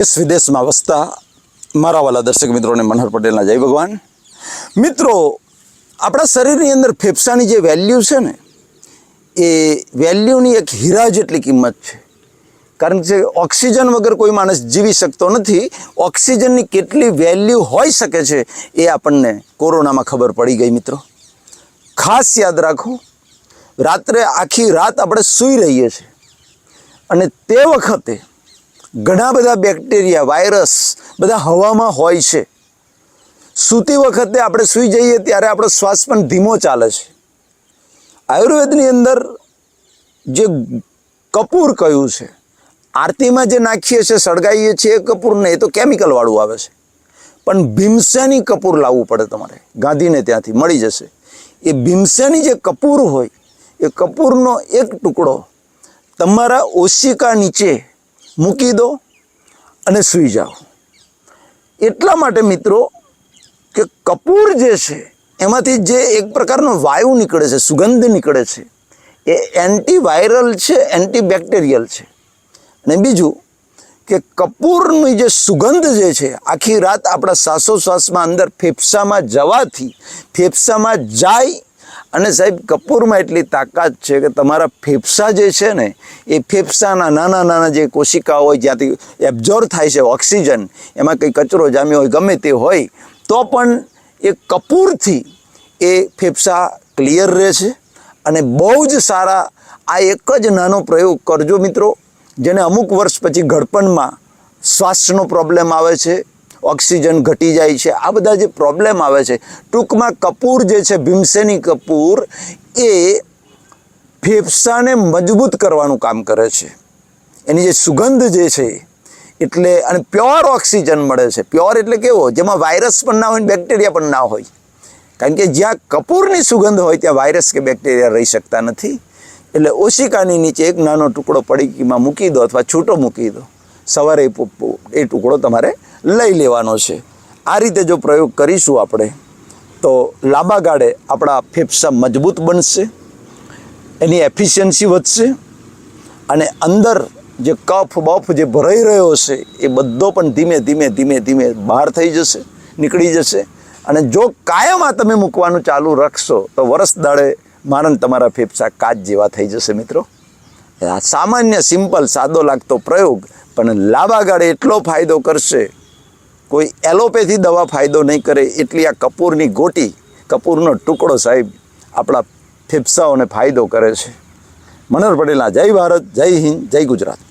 દેશ વિદેશમાં વસતા મારા વાલા દર્શક મિત્રોને મનહર પટેલના જય ભગવાન. મિત્રો, આપણા શરીરની અંદર ફેફસાની જે વેલ્યુ છે ને, એ વેલ્યુની એક હીરા જેટલી કિંમત છે. કારણ કે ઓક્સિજન વગર કોઈ માણસ જીવી શકતો નથી. ઓક્સિજનની કેટલી વેલ્યુ હોઈ શકે છે એ આપણને કોરોનામાં ખબર પડી ગઈ મિત્રો. ખાસ યાદ રાખો, રાત્રે આખી રાત આપણે સૂઈ રહીએ છીએ. અને તે વખતે ઘણા બધા બેક્ટેરિયા, વાયરસ બધા હવામાં હોય છે. સૂતી વખતે આપણે સૂઈ જઈએ ત્યારે આપણો શ્વાસ પણ ધીમો ચાલે છે. આયુર્વેદની અંદર જે કપૂર કયું છે, આરતીમાં જે નાખીએ છીએ, સળગાવીએ છીએ એ કપૂર ને એ તો કેમિકલવાળું આવે છે. પણ ભીમસેની કપૂર લાવવું પડે તમારે. ગાંધીને ત્યાંથી મળી જશે. એ ભીમસેની જે કપૂર હોય, એ કપૂરનો એક ટુકડો તમારા ઓશિકા નીચે મૂકી દો અને સૂઈ જાઓ. એટલા માટે મિત્રો કે કપૂર જે છે, એમાંથી જે એક પ્રકારનો વાયુ નીકળે છે, સુગંધ નીકળે છે, એ એન્ટીવાયરલ છે એન્ટીબેક્ટેરિયલ છે. અને બીજું કે કપૂરની જે સુગંધ જે છે, આખી રાત આપણા શ્વાસોશ્વાસમાં અંદર ફેફસામાં જવાથી, ફેફસામાં જાય અને સાહેબ, કપૂરમાં એટલી તાકાત છે કે તમારા ફેફસા જે છે ને, એ ફેફસાના નાના નાના જે કોશિકાઓ હોય, જ્યાંથી એબ્ઝોર્વ થાય છે ઓક્સિજન, એમાં કંઈ કચરો જામ્યો હોય, ગમે તે હોય, તો પણ એ કપૂરથી એ ફેફસા ક્લિયર રહે છે. અને બહુ જ સારા, આ એક જ નાનો પ્રયોગ કરજો મિત્રો, જેને અમુક વર્ષ પછી ઘડપણમાં શ્વાસનો પ્રોબ્લેમ આવે છે ઓક્સિજન ઘટી જાય છે. આ બધા જે પ્રોબ્લેમ આવે છે, ટૂંકમાં કપૂર જે છે, ભીમસેની કપૂર એ ફેફસાને મજબૂત કરવાનું કામ કરે છે. એની જે સુગંધ જે છે, એટલે અને પ્યોર ઓક્સિજન મળે છે. પ્યોર એટલે કેવો? જેમાં વાયરસ પણ ના હોય બેક્ટેરિયા પણ ના હોય. કારણ કે જ્યાં કપૂરની સુગંધ હોય, ત્યાં વાયરસ કે બેક્ટેરિયા રહી શકતા નથી. એટલે ઓશિકાની નીચે એક નાનો ટુકડો પડીકીમાં મૂકી દો અથવા છૂટો મૂકી દો. સવારે એ ટુકડો તમારે લઈ લેવાનો છે. આ રીતે જો પ્રયોગ કરીશું આપણે, તો લાંબા ગાળે આપણા ફેફસા મજબૂત બનશે, એની એફિશિયન્સી વધશે, અને અંદર જે કફ બફ જે ભરાઈ રહ્યો છે, એ બધો પણ ધીમે ધીમે ધીમે ધીમે બહાર થઈ જશે, નીકળી જશે, અને જો કાયમ આ તમે મૂકવાનું ચાલુ રાખશો, તો વરસ દાડે મારણ તમારા ફેફસા કાચ જેવા થઈ જશે મિત્રો. આ સામાન્ય, સિમ્પલ, સાદો લાગતો પ્રયોગ પણ લાંબા ગાળે એટલો ફાયદો કરશે. કોઈ એલોપેથી દવા ફાયદો નહીં કરે એટલી આ કપૂરની ગોટી, કપૂરનો ટુકડો સાહેબ આપણા ફેફસાઓને ફાયદો કરે છે. મનોહર પટેલના જય ભારત, જય હિન્દ, જય ગુજરાત.